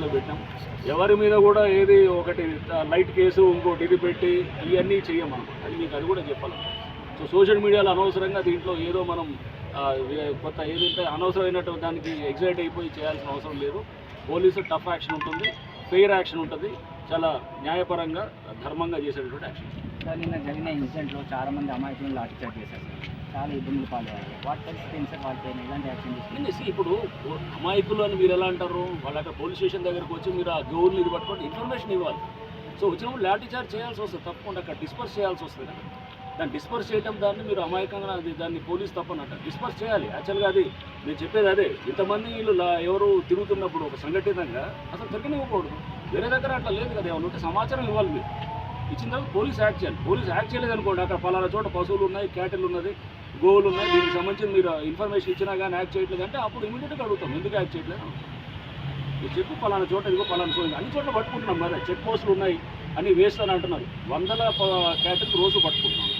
కేసులో పెట్టాం. ఎవరి మీద కూడా ఏది ఒకటి లైట్ కేసు ఇంకోటి ఇది పెట్టి ఇవన్నీ చేయమన్నమాట అది మీకు అది కూడా చెప్పాలి. సో సోషల్ మీడియాలో అనవసరంగా దీంట్లో ఏదో మనం కొత్త ఏదైతే అనవసరమైనట్టు దానికి ఎగ్జైట్ అయిపోయి చేయాల్సిన అవసరం లేదు. పోలీసు టఫ్ యాక్షన్ ఉంటుంది ఫెయిర్ యాక్షన్ ఉంటుంది చాలా న్యాయపరంగా ధర్మంగా చేసేటటువంటి యాక్షన్. సార్ నిన్న జరిగిన ఇన్సిడెంట్లో చాలామంది అమాయకులను లాఠీచార్జ్ చేశారు సార్. చాలా ఇబ్బందులు పాలయ్యారు. వాటి పరిస్థితి వాళ్ళపైన ఎలాంటి యాక్షన్ ఇప్పుడు అమాయకులు అని మీరు ఎలా అంటారు? వాళ్ళ అక్కడ పోలీస్ స్టేషన్ దగ్గరకు వచ్చి మీరు ఆ గోల్ని ఇది పట్టుకొని ఇన్ఫర్మేషన్ ఇవ్వాలి. సో వచ్చినప్పుడు లాఠీ చార్జ్ చేయాల్సి వస్తుంది తప్పకుండా అక్కడ డిస్పర్స్ చేయాల్సి వస్తుంది. కదా దాన్ని డిస్పర్స్ చేయడం దాన్ని మీరు అమాయకంగా అది దాన్ని పోలీస్ తప్పనట డిస్పర్స్ చేయాలి. యాక్చువల్గా అది నేను చెప్పేది అదే. ఇంతమంది వీళ్ళు ఎవరు తిరుగుతున్నప్పుడు ఒక సంఘటితంగా అసలు తిరగనివ్వకూడదు వేరే దగ్గర అట్లా లేదు కదా ఏమన్నా ఉంటే సమాచారం ఇవ్వాలి మీరు. ఇచ్చిన తర్వాత పోలీస్ యాక్ట్ చేయాలి. పోలీస్ యాక్ట్ చేయలేదు అనుకోండి అక్కడ పలానా చోట పశువులు ఉన్నాయి క్యాటిల్ ఉన్నది గోవులు ఉన్నాయి. దీనికి సంబంధించి మీరు ఇన్ఫర్మేషన్ ఇచ్చినా కానీ యాక్ట్ చేయట్లేదు అంటే అప్పుడు ఇమీడియట్గా అడుగుతాం. ఎందుకు యాక్ట్ చేయట్లేదు? మీరు చెప్పు పలానా చోట ఇదిగో పలానా చోట. అన్ని చోట్ల పట్టుకుంటున్నాం మరి. చెక్ పోస్టులు ఉన్నాయి అన్ని వేస్ట్ అని అంటున్నారు. వందల క్యాటిల్ రోజు పట్టుకుంటున్నాం.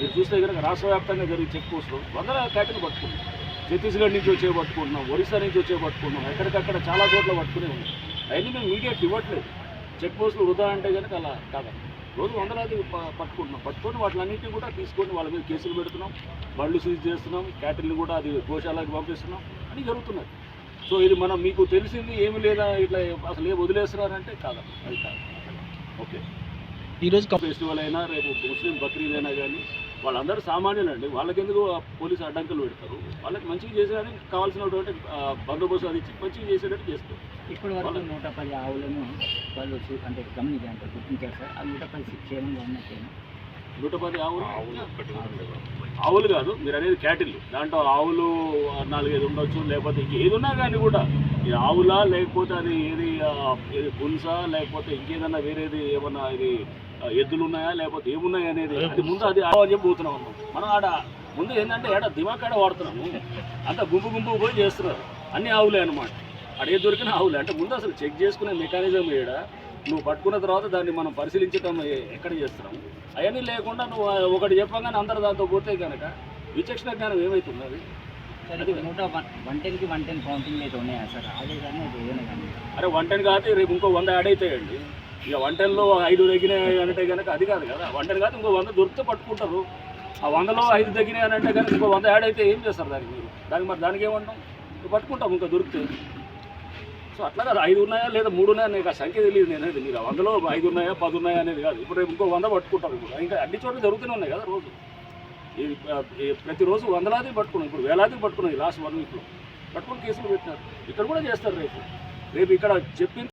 మీరు చూస్తే కనుక రాష్ట్ర వ్యాప్తంగా జరిగే చెక్ పోస్టులు వందల క్యాటిల్ పట్టుకుంటున్నాం. ఛత్తీస్గఢ్ నుంచి వచ్చే పట్టుకుంటున్నాం. ఒరిస్సా నుంచి వచ్చే పట్టుకుంటున్నాం. ఎక్కడికక్కడ చాలా చోట్ల పట్టుకునే ఉన్నాం. అవన్నీ మేము మీడియాకి ఇవ్వట్లేదు. చెక్ పోస్టులు వృధా అంటే కనుక అలా కాదు. రోజు వందలాది పట్టుకుంటున్నాం. పట్టుకొని వాటిలన్నింటినీ కూడా తీసుకొని వాళ్ళ మీద కేసులు పెడుతున్నాం. బళ్ళు సీజ్ చేస్తున్నాం. క్యాటిల్ని కూడా అది గోశాలకు పంపిస్తున్నాం. అని జరుగుతున్నది. సో ఇది మనం మీకు తెలిసింది ఏమి లేదా ఇట్లా అసలు ఏ వదిలేస్తున్నారంటే కాదు. అది కాదు. ఓకే. ఈరోజు ఫెస్టివల్ అయినా రేపు ముస్లిం బక్రీద్ అయినా కానీ వాళ్ళందరూ సామాన్యులండి. వాళ్ళకెందుకు పోలీసు అడ్డంకులు పెడతారు? వాళ్ళకి మంచిగా చేసేదానికి కావాల్సినటువంటి బందోబస్తు అది ఇచ్చి మంచిగా చేసేటట్టు చేస్తారు ఇప్పటి వరకు నూట పది ఆవులను వాళ్ళు చూ- అంటే గమనించారు గుర్తించారు సార్. ఆ నూట పది క్షేమంగా ఉన్నట్టేనా నూట పది ఆవులు ఆవులు కాదు మీరు అనేది క్యాటిల్. దాంట్లో ఆవులు నాలుగైదు ఉండొచ్చు లేకపోతే ఇంక ఏది ఉన్నా కానీ కూడా. ఇది ఆవులా లేకపోతే అది ఏది ఏది పులుసా లేకపోతే ఇంకేదన్నా వేరేది ఏమన్నా ఇది ఎద్దులు ఉన్నాయా లేకపోతే ఏమున్నాయి అనేది అది ముందు అది ఆవు అని చెప్పి పోతున్నాం అన్నాం మనం ఆడ ముందు ఏంటంటే ఏడ దిమాకాడ వాడుతున్నాము. అంత గుంపు గుంపు పోయి చేస్తున్నారు. అన్ని ఆవులే అనమాట ఏది దొరికిన ఆవులే. అంటే ముందు అసలు చెక్ చేసుకునే మెకానిజం ఏడ? నువ్వు పట్టుకున్న తర్వాత దాన్ని మనం పరిశీలించడం ఎక్కడ చేస్తున్నాం? అవన్నీ లేకుండా నువ్వు ఒకటి చెప్పగానే అందరు దాంతో పోతే కనుక విచక్షణ జ్ఞానం నూట వన్ టెన్కి వన్ టెన్ కౌంటింగ్ అయితే ఉన్నాయా సార్? అదే కానీ అది ఏదైనా కానీ. అరే వన్ టెన్ కాదు రేపు ఇంకో వంద యాడ్ అవుతాయండి. ఇక వన్ టెన్లో ఐదు తగ్గినాయి అంటే కనుక అది కాదు కదా. వన్ టెన్ కాదు ఇంకో వంద దొరికితే పట్టుకుంటారు. ఆ వందలో ఐదు తగ్గినాయి అంటే కనుక ఇంకో వంద యాడ్ అయితే ఏం చేస్తారు దానికి మీరు? దానికి మరి దానికి ఏమంటాం? పట్టుకుంటాం ఇంకా దొరికితే. సో అట్లా కాదు ఐదు ఉన్నాయా లేదా మూడు ఉన్నాయా నీకు ఆ సంఖ్య తెలియదు నేను అనేది మీరు వందలో ఐదు ఉన్నాయా పది ఉన్నాయా అనేది కాదు. ఇప్పుడు రేపు ఇంకో వంద పట్టుకుంటారు ఇప్పుడు. ఇంకా అన్ని చోట్ల జరుగుతూనే ఉన్నాయి కదా రోజు. ఈ ప్రతిరోజు వందలాది పట్టుకున్నాం. ఇప్పుడు వేలాది పట్టుకున్నాం లాస్ట్ వన్ వీక్లో పట్టుకుని కేసులు పెట్టినారు. ఇక్కడ కూడా చేస్తారు రేపు. రేపు ఇక్కడ చెప్పిన